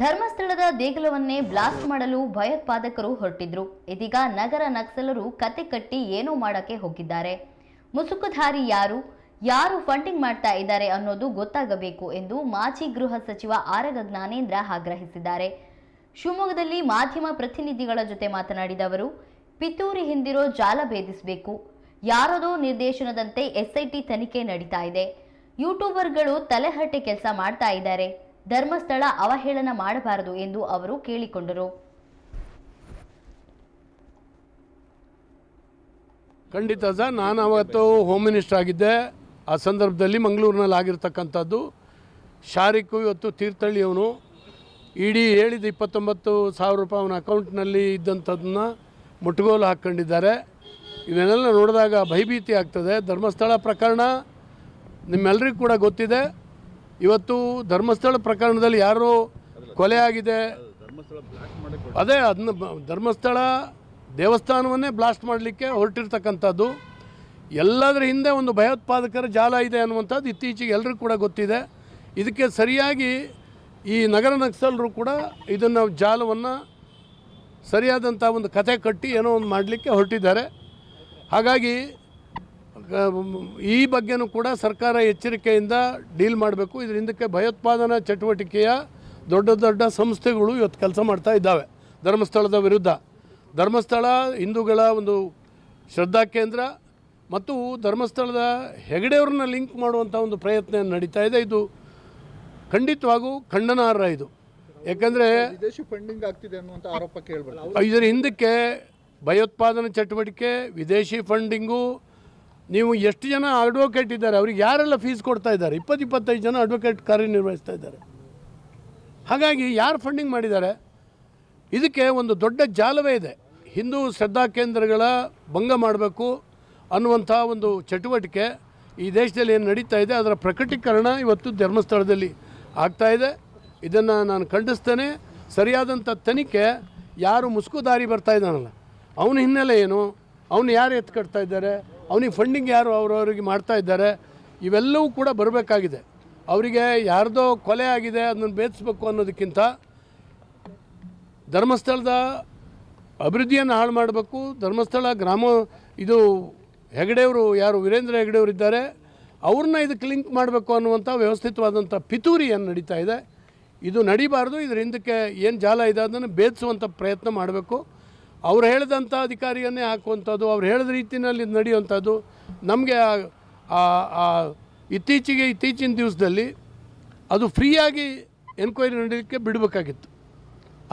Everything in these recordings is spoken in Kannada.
ಧರ್ಮಸ್ಥಳದ ದೇಗುಲವನ್ನೇ ಬ್ಲಾಸ್ಟ್ ಮಾಡಲು ಭಯೋತ್ಪಾದಕರು ಹೊರಟಿದ್ರು. ಇದೀಗ ನಗರ ನಕ್ಸಲರು ಕತೆ ಕಟ್ಟಿ ಏನೋ ಮಾಡಕ್ಕೆ ಹೋಗಿದ್ದಾರೆ. ಮುಸುಕುಧಾರಿ ಯಾರು? ಯಾರು ಫಂಡಿಂಗ್ ಮಾಡ್ತಾ ಇದ್ದಾರೆ ಅನ್ನೋದು ಗೊತ್ತಾಗಬೇಕು ಎಂದು ಮಾಜಿ ಗೃಹ ಸಚಿವ ಆರಗ ಜ್ಞಾನೇಂದ್ರ ಆಗ್ರಹಿಸಿದ್ದಾರೆ. ಶಿವಮೊಗ್ಗದಲ್ಲಿ ಮಾಧ್ಯಮ ಪ್ರತಿನಿಧಿಗಳ ಜೊತೆ ಮಾತನಾಡಿದ ಅವರು, ಪಿತೂರಿ ಹಿಂದಿರೋ ಜಾಲ ಭೇದಿಸಬೇಕು. ಯಾರದೋ ನಿರ್ದೇಶನದಂತೆ ಎಸ್ಐಟಿ ತನಿಖೆ ನಡೀತಾ ಇದೆ. ಯೂಟ್ಯೂಬರ್ಗಳು ತಲೆಹಟ್ಟೆ ಕೆಲಸ ಮಾಡ್ತಾ ಇದ್ದಾರೆ. ಧರ್ಮಸ್ಥಳ ಅವಹೇಳನ ಮಾಡಬಾರದು ಎಂದು ಅವರು ಕೇಳಿಕೊಂಡರು. ಖಂಡಿತ ಸರ್, ನಾನು ಅವತ್ತು ಹೋಮ್ ಮಿನಿಸ್ಟರ್ ಆಗಿದ್ದೆ. ಆ ಸಂದರ್ಭದಲ್ಲಿ ಮಂಗಳೂರಿನಲ್ಲಿ ಆಗಿರ್ತಕ್ಕಂಥದ್ದು. ಶಾರಿಕು ಇವತ್ತು ತೀರ್ಥಹಳ್ಳಿಯವನು. ಇಡೀ ಹೇಳಿದ ಇಪ್ಪತ್ತೊಂಬತ್ತು ಸಾವಿರ ರೂಪಾಯಿ ಅವನ ಅಕೌಂಟ್ನಲ್ಲಿ ಇದ್ದಂಥದ್ದನ್ನ ಮುಟ್ಟುಗೋಲು ಹಾಕ್ಕೊಂಡಿದ್ದಾರೆ. ಇವನ್ನೆಲ್ಲ ನೋಡಿದಾಗ ಭಯಭೀತಿ ಆಗ್ತದೆ. ಧರ್ಮಸ್ಥಳ ಪ್ರಕರಣ ನಿಮ್ಮೆಲ್ಲರಿಗೂ ಕೂಡ ಗೊತ್ತಿದೆ. ಇವತ್ತು ಧರ್ಮಸ್ಥಳ ಪ್ರಕರಣದಲ್ಲಿ ಯಾರೋ ಕೊಲೆ ಆಗಿದೆ? ಅದೇ ಅದನ್ನ ಧರ್ಮಸ್ಥಳ ದೇವಸ್ಥಾನವನ್ನೇ ಬ್ಲಾಸ್ಟ್ ಮಾಡಲಿಕ್ಕೆ ಹೊರಟಿರ್ತಕ್ಕಂಥದ್ದು. ಎಲ್ಲದರ ಹಿಂದೆ ಒಂದು ಭಯೋತ್ಪಾದಕರ ಜಾಲ ಇದೆ ಅನ್ನುವಂಥದ್ದು ಇತ್ತೀಚೆಗೆ ಎಲ್ಲರಿಗೂ ಕೂಡ ಗೊತ್ತಿದೆ. ಇದಕ್ಕೆ ಸರಿಯಾಗಿ ಈ ನಗರ ನಕ್ಸಲರು ಕೂಡ ಇದನ್ನು ಜಾಲವನ್ನು ಸರಿಯಾದಂಥ ಒಂದು ಕತೆ ಕಟ್ಟಿ ಏನೋ ಒಂದು ಮಾಡಲಿಕ್ಕೆ ಹೊರಟಿದ್ದಾರೆ. ಹಾಗಾಗಿ ಈ ಬಗ್ಗೆನೂ ಕೂಡ ಸರ್ಕಾರ ಎಚ್ಚರಿಕೆಯಿಂದ ಡೀಲ್ ಮಾಡಬೇಕು. ಇದ್ರ ಹಿಂದಕ್ಕೆ ಭಯೋತ್ಪಾದನಾ ಚಟುವಟಿಕೆಯ ದೊಡ್ಡ ದೊಡ್ಡ ಸಂಸ್ಥೆಗಳು ಇವತ್ತು ಕೆಲಸ ಮಾಡ್ತಾ ಇದ್ದಾವೆ. ಧರ್ಮಸ್ಥಳದ ವಿರುದ್ಧ. ಧರ್ಮಸ್ಥಳ ಹಿಂದೂಗಳ ಒಂದು ಶ್ರದ್ಧಾ ಕೇಂದ್ರ ಮತ್ತು ಧರ್ಮಸ್ಥಳದ ಹೆಗಡೆಯವ್ರನ್ನ ಲಿಂಕ್ ಮಾಡುವಂಥ ಒಂದು ಪ್ರಯತ್ನ ನಡೀತಾ ಇದೆ. ಇದು ಖಂಡಿತವಾಗೂ ಖಂಡನಾರ್ಹ ಇದು. ಯಾಕಂದರೆ ವಿದೇಶಿ ಫಂಡಿಂಗ್ ಆಗ್ತಿದೆ ಅನ್ನುವಂತ ಆರೋಪ ಕೇಳಬಾರ್ದು ಇದರ ಹಿಂದಕ್ಕೆ ಭಯೋತ್ಪಾದನಾ ಚಟುವಟಿಕೆ ವಿದೇಶಿ ಫಂಡಿಂಗು ನೀವು ಎಷ್ಟು ಜನ ಅಡ್ವೊಕೇಟ್ ಇದ್ದಾರೆ, ಅವ್ರಿಗೆ ಯಾರೆಲ್ಲ ಫೀಸ್ ಕೊಡ್ತಾ ಇದ್ದಾರೆ? ಇಪ್ಪತ್ತು ಇಪ್ಪತ್ತೈದು ಜನ ಅಡ್ವೊಕೇಟ್ ಕಾರ್ಯನಿರ್ವಹಿಸ್ತಾ ಇದ್ದಾರೆ. ಹಾಗಾಗಿ ಯಾರು ಫಂಡಿಂಗ್ ಮಾಡಿದ್ದಾರೆ? ಇದಕ್ಕೆ ಒಂದು ದೊಡ್ಡ ಜಾಲವೇ ಇದೆ. ಹಿಂದೂ ಶ್ರದ್ಧಾ ಕೇಂದ್ರಗಳ ಭಂಗ ಮಾಡಬೇಕು ಅನ್ನುವಂಥ ಒಂದು ಚಟುವಟಿಕೆ ಈ ದೇಶದಲ್ಲಿ ಏನು ನಡೀತಾ ಇದೆ, ಅದರ ಪ್ರಕಟೀಕರಣ ಇವತ್ತು ಧರ್ಮಸ್ಥಳದಲ್ಲಿ ಆಗ್ತಾ ಇದೆ. ಇದನ್ನು ನಾನು ಖಂಡಿಸ್ತೇನೆ. ಸರಿಯಾದಂಥ ತನಿಖೆ ಯಾರು ಮುಸುಕುದಾರಿ ಬರ್ತಾ ಇದ್ದಾನಲ್ಲ, ಅವನ ಹಿನ್ನೆಲೆ ಏನು? ಅವನು ಯಾರು ಎತ್ತು ಕಟ್ತಾ ಇದ್ದಾರೆ? ಅವನಿಗೆ ಫಂಡಿಂಗ್ ಯಾರು ಅವರವರಿಗೆ ಮಾಡ್ತಾ ಇದ್ದಾರೆ, ಇವೆಲ್ಲವೂ ಕೂಡ ಬರಬೇಕಾಗಿದೆ. ಅವರಿಗೆ ಯಾರ್ದೋ ಕೊಲೆ ಆಗಿದೆ, ಅದನ್ನು ಬೇಯಿಸ್ಬೇಕು ಅನ್ನೋದಕ್ಕಿಂತ ಧರ್ಮಸ್ಥಳದ ಅಭಿವೃದ್ಧಿಯನ್ನು ಹಾಳು ಮಾಡಬೇಕು. ಧರ್ಮಸ್ಥಳ ಗ್ರಾಮ, ಇದು ಹೆಗಡೆಯವರು ಯಾರು, ವೀರೇಂದ್ರ ಹೆಗಡೆಯವರು ಇದ್ದಾರೆ, ಅವ್ರನ್ನ ಇದಕ್ಕೆ ಲಿಂಕ್ ಮಾಡಬೇಕು ಅನ್ನುವಂಥ ವ್ಯವಸ್ಥಿತವಾದಂಥ ಪಿತೂರಿ ಏನು ನಡೀತಾ ಇದೆ. ಇದು ನಡೀಬಾರ್ದು, ಇದರ ಹಿಂದಕ್ಕೆ ಏನು ಜಾಲ ಇದೆ ಅದನ್ನು ಭೇದಿಸುವಂಥ ಪ್ರಯತ್ನ ಮಾಡಬೇಕು. ಅವ್ರು ಹೇಳಿದಂಥ ಅಧಿಕಾರಿಯನ್ನೇ ಹಾಕುವಂಥದ್ದು, ಅವ್ರು ಹೇಳಿದ ರೀತಿಯಲ್ಲಿ ನಡೆಯುವಂಥದ್ದು. ನಮಗೆ ಇತ್ತೀಚೆಗೆ ಇತ್ತೀಚಿನ ದಿವಸದಲ್ಲಿ ಅದು ಫ್ರೀಯಾಗಿ ಎನ್ಕ್ವೈರಿ ನಡೀಲಿಕ್ಕೆ ಬಿಡಬೇಕಾಗಿತ್ತು.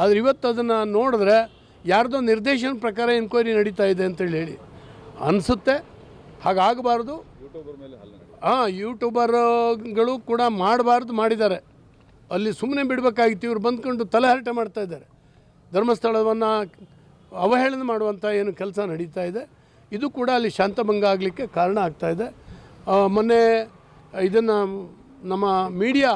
ಆದರೆ ಇವತ್ತು ಅದನ್ನು ನೋಡಿದ್ರೆ ಯಾರ್ದೋ ನಿರ್ದೇಶನ ಪ್ರಕಾರ ಎನ್ಕ್ವೈರಿ ನಡೀತಾ ಇದೆ ಅಂತೇಳಿ ಹೇಳಿ. ಅನಿಸುತ್ತೆ, ಹಾಗಾಗಬಾರ್ದು. ಹಾಂ, ಯೂಟ್ಯೂಬರ್ಗಳು ಕೂಡ ಮಾಡಬಾರ್ದು ಮಾಡಿದ್ದಾರೆ. ಅಲ್ಲಿ ಸುಮ್ಮನೆ ಬಿಡಬೇಕಾಗಿತ್ತು, ಇವ್ರು ಬಂದ್ಕೊಂಡು ತಲೆಹರಟೆ ಮಾಡ್ತಾ ಇದ್ದಾರೆ. ಧರ್ಮಸ್ಥಳವನ್ನು ಅವಹೇಳನ ಮಾಡುವಂಥ ಏನು ಕೆಲಸ ನಡೀತಾ ಇದೆ. ಇದು ಕೂಡ ಅಲ್ಲಿ ಶಾಂತಭಂಗ ಆಗಲಿಕ್ಕೆ ಕಾರಣ ಆಗ್ತಾ ಇದೆ. ಮೊನ್ನೆ ಇದನ್ನು ನಮ್ಮ ಮೀಡಿಯಾ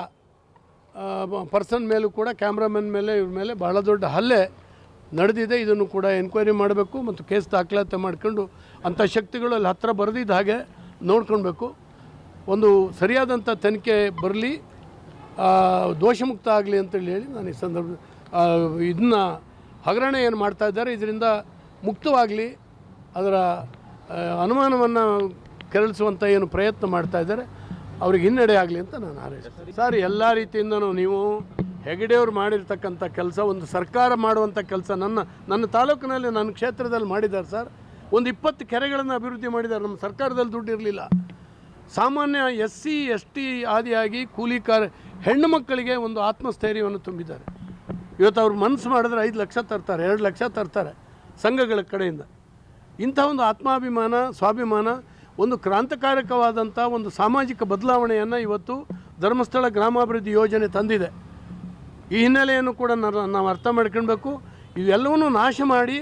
ಪರ್ಸನ್ ಮೇಲೂ ಕೂಡ ಕ್ಯಾಮ್ರಾಮನ್ ಮೇಲೆ ಇವ್ರ ಮೇಲೆ ಬಹಳ ದೊಡ್ಡ ಹಲ್ಲೆ ನಡೆದಿದೆ. ಇದನ್ನು ಕೂಡ ಎನ್ಕ್ವೈರಿ ಮಾಡಬೇಕು ಮತ್ತು ಕೇಸ್ ದಾಖಲಾತಿ ಮಾಡ್ಕೊಂಡು ಅಂಥ ಶಕ್ತಿಗಳು ಅಲ್ಲಿ ಹತ್ತಿರ ಬರೆದಿದ್ದ ಹಾಗೆ ನೋಡ್ಕೊಳ್ಬೇಕು. ಒಂದು ಸರಿಯಾದಂಥ ತನಿಖೆ ಬರಲಿ ದೋಷಮುಕ್ತ ಆಗಲಿ ಅಂತೇಳಿ ಹೇಳಿ ನಾನು ಈ ಸಂದರ್ಭ ಇದನ್ನ ಹಗರಣ ಏನು ಮಾಡ್ತಾ ಇದ್ದಾರೆ ಇದರಿಂದ ಮುಕ್ತವಾಗಲಿ ಅದರ ಅನುಮಾನವನ್ನು ಕೆರಳಿಸುವಂಥ ಏನು ಪ್ರಯತ್ನ ಮಾಡ್ತಾ ಇದ್ದಾರೆ ಅವ್ರಿಗೆ ಹಿನ್ನಡೆ ಆಗಲಿ ಅಂತ ನಾನು ಹಾರೈಸ್ತೀನಿ. ಸರ್. ಎಲ್ಲ ರೀತಿಯಿಂದನೂ ನೀವು ಹೆಗಡೆಯವರು ಮಾಡಿರ್ತಕ್ಕಂಥ ಕೆಲಸ ಒಂದು ಸರ್ಕಾರ ಮಾಡುವಂಥ ಕೆಲಸ ನನ್ನ ನನ್ನ ತಾಲೂಕಿನಲ್ಲಿ ನನ್ನ ಕ್ಷೇತ್ರದಲ್ಲಿ ಮಾಡಿದ್ದಾರೆ ಸರ್. ಒಂದು ಇಪ್ಪತ್ತು ಕೆರೆಗಳನ್ನು ಅಭಿವೃದ್ಧಿ ಮಾಡಿದ್ದಾರೆ ನಮ್ಮ ಸರ್ಕಾರದಲ್ಲಿ ದುಡ್ಡು ಇರಲಿಲ್ಲ. ಸಾಮಾನ್ಯ ಎಸ್ ಸಿ ಎಸ್ ಟಿ ಆದಿಯಾಗಿ ಕೂಲಿಕಾರ ಹೆಣ್ಣು ಮಕ್ಕಳಿಗೆ ಒಂದು ಆತ್ಮಸ್ಥೈರ್ಯವನ್ನು ತುಂಬಿದ್ದಾರೆ. ಇವತ್ತು ಅವ್ರು ಮನಸ್ಸು ಮಾಡಿದ್ರೆ ಐದು ಲಕ್ಷ ತರ್ತಾರೆ, ಎರಡು ಲಕ್ಷ ತರ್ತಾರೆ ಸಂಘಗಳ ಕಡೆಯಿಂದ. ಇಂಥ ಒಂದು ಆತ್ಮಾಭಿಮಾನ, ಸ್ವಾಭಿಮಾನ, ಒಂದು ಕ್ರಾಂತಿಕಾರಕವಾದಂಥ ಒಂದು ಸಾಮಾಜಿಕ ಬದಲಾವಣೆಯನ್ನು ಇವತ್ತು ಧರ್ಮಸ್ಥಳ ಗ್ರಾಮಾಭಿವೃದ್ಧಿ ಯೋಜನೆ ತಂದಿದೆ. ಈ ಹಿನ್ನೆಲೆಯನ್ನು ಕೂಡ ನಾವು ಅರ್ಥ ಮಾಡ್ಕೊಳ್ಬೇಕು. ಇವೆಲ್ಲವನ್ನೂ ನಾಶ ಮಾಡಿ